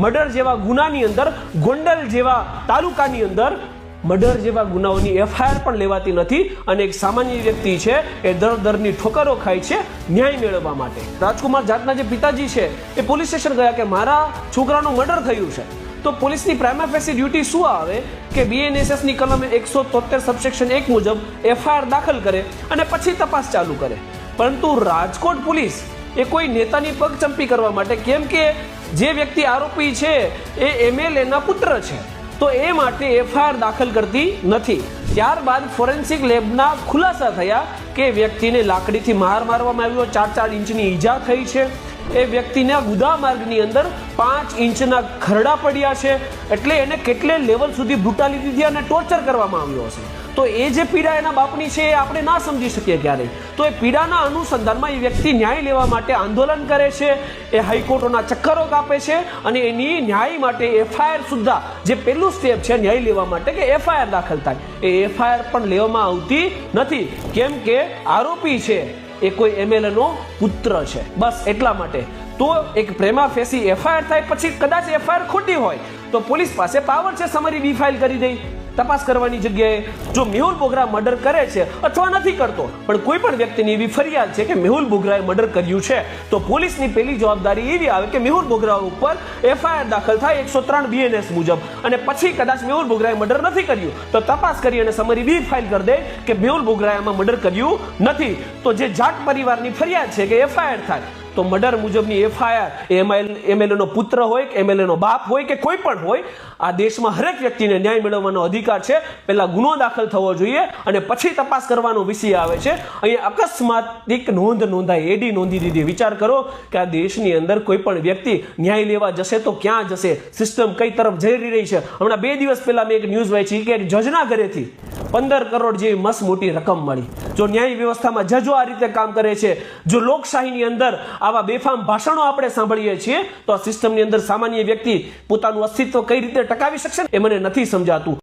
Murder જેવા ગુનાની અંદર, ગોંડલ જેવા તાલુકાની અંદર મર્ડર જેવા ગુનાઓની એફઆઈઆર પણ લેવાતી નથી અને એક સામાન્ય વ્યક્તિ છે એ દર દરની ઠોકરો ખાય છે ન્યાય મેળવવા માટે. રાજકુમાર જાટના જે પિતાજી છે, એ પોલીસ સ્ટેશન ગયા કે મારા છોકરાનું મર્ડર થયું છે. તો પોલીસની પ્રાઇમા ફેસી ડ્યુટી શું આવે કે બીએનએસએસની કલમ એકસો તોતેર સબસેક્શન એક મુજબ એફઆઈઆર દાખલ કરે અને પછી તપાસ ચાલુ કરે. પરંતુ રાજકોટ પોલીસ એ કોઈ નેતાની પગચંપી કરવા માટે. કેમ કે જે વ્યક્તિ આરોપી છે, એ એમએલએના પુત્ર છે. તો એ માટે એફઆઈઆર દાખલ કરતી નથી. ત્યારબાદ ફોરેન્સિક લેબના ખુલાસા થયા કે વ્યક્તિને લાકડીથી માર મારવામાં આવ્યો. ચાર ચાર ઇંચની ઈજા થઈ છે. એ વ્યક્તિના ગુદા માર્ગની અંદર પાંચ ઇંચના ખરડા પડ્યા છે. એટલે એને કેટલે લેવલ સુધી બ્રુટાલિટીથી અને ટોર્ચર કરવામાં આવ્યો હશે? તો એ જે પીડા એના બાપની છે એ આપણે ના સમજી શકીએ ક્યારેય. તો એ પીડાના અનુસંધાનમાં એ વ્યક્તિ ન્યાય લેવા માટે આંદોલન કરે છે, એ હાઈકોર્ટોના ચક્કરો કાપે છે અને એની ન્યાય માટે એફઆઈઆર સુદ્ધા જે પહેલું સ્ટેપ છે ન્યાય લેવા માટે કે એફઆઈઆર દાખલ થાય. એ એફઆઈઆર પણ લેવામાં આવતી નથી. કેમ કે આરોપી છે, એ કોઈ એમએલએનો પુત્ર છે. બસ એટલા માટે. તો એક પ્રેમા ફેસી એફઆઈઆર થાય, પછી કદાચ એફઆઈઆર ખોટી હોય, તો પોલીસ પાસે પાવર છે સમરી બી કરી દે. તપાસ કરવાની જગ્યાએ જો મેહુલ બોગરા મર્ડર કરે છે અથવા નથી કરતો, પણ કોઈ પણ વ્યક્તિની એવી ફરિયાદ છે કે મેહુલ બોગરાએ મર્ડર કર્યું છે, તો પોલીસની પહેલી જવાબદારી એવી આવે કે મેહુલ બોગરા ઉપર એફઆઈઆર દાખલ થાય એકસો ત્રણ બીએનએસ મુજબ. અને પછી કદાચ મેહુલ બોગરાએ મર્ડર નથી કર્યું, તો તપાસ કરી અને સમરી બી ફાઇલ કરી દે કે મેહુલ બોગરાએ આમાં મર્ડર કર્યું નથી. તો જે જાટ પરિવારની ફરિયાદ છે કે એફઆઈઆર થાય તો મર્ડર મુજબની એફઆઈઆર, એમએલ, એમએલએનો પુત્ર હોય કે એમએલએનો બાપ હોય કે કોઈ પણ હોય, આ દેશમાં હરેક વ્યક્તિને ન્યાય મેળવવાનો અધિકાર છે. પહેલાં ગુનો દાખલ થવો જોઈએ અને પછી તપાસ કરવાનો વિષય આવે છે. અહીંયા અકસ્માતિક નોંધ નોંધાય એડી નોંધી દીધી. વિચાર કરો કે આ દેશની અંદર કોઈ પણ વ્યક્તિ ન્યાય લેવા જશે તો ક્યાં જશે? સિસ્ટમ કઈ તરફ જઈ રહી છે? હમણાં બે દિવસ પહેલાં મેં એક ન્યૂઝ વાંચી કે એક જજના ઘરેથી પંદર કરોડ જેવી મસ્ત મોટી રકમ મળી. જો ન્યાય વ્યવસ્થામાં જજો આ રીતે કામ કરે છે, જો લોકશાહીની અંદર આવા બેફામ ભાષણો આપણે સાંભળીએ છીએ, તો આ સિસ્ટમની અંદર સામાન્ય વ્યક્તિ પોતાનું અસ્તિત્વ કઈ રીતે ટકાવી શકશે એ મને નથી સમજાતું.